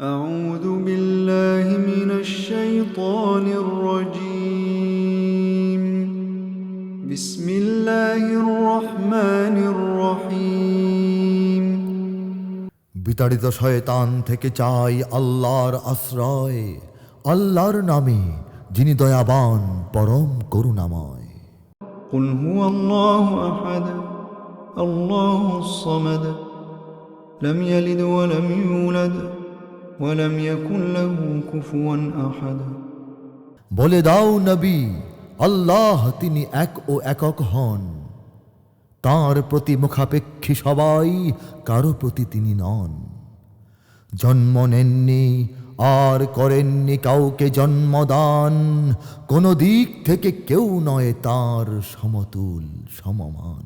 أعوذ بالله من الشيطان الرجيم. بسم الله الرحمن الرحيم. বিতাড়িত শয়তান থেকে চাই আল্লাহর আশ্রয় আল্লাহর নামে যিনি দয়াবান পরম করুণাময়। কুল হু আল্লাহু আহাদ আল্লাহুস সামাদ লাম ولم يكن له كفوا احد বলে দাও নবী আল্লাহ তিনি এক ও একক হন তার প্রতি মুখাপেক্ষী সবাই কারো প্রতি তিনি নন জন্ম নেননি আর করেননি কাউকে জন্মদান কোনো দিক থেকে কেউ নয় তার সমতুল সমমান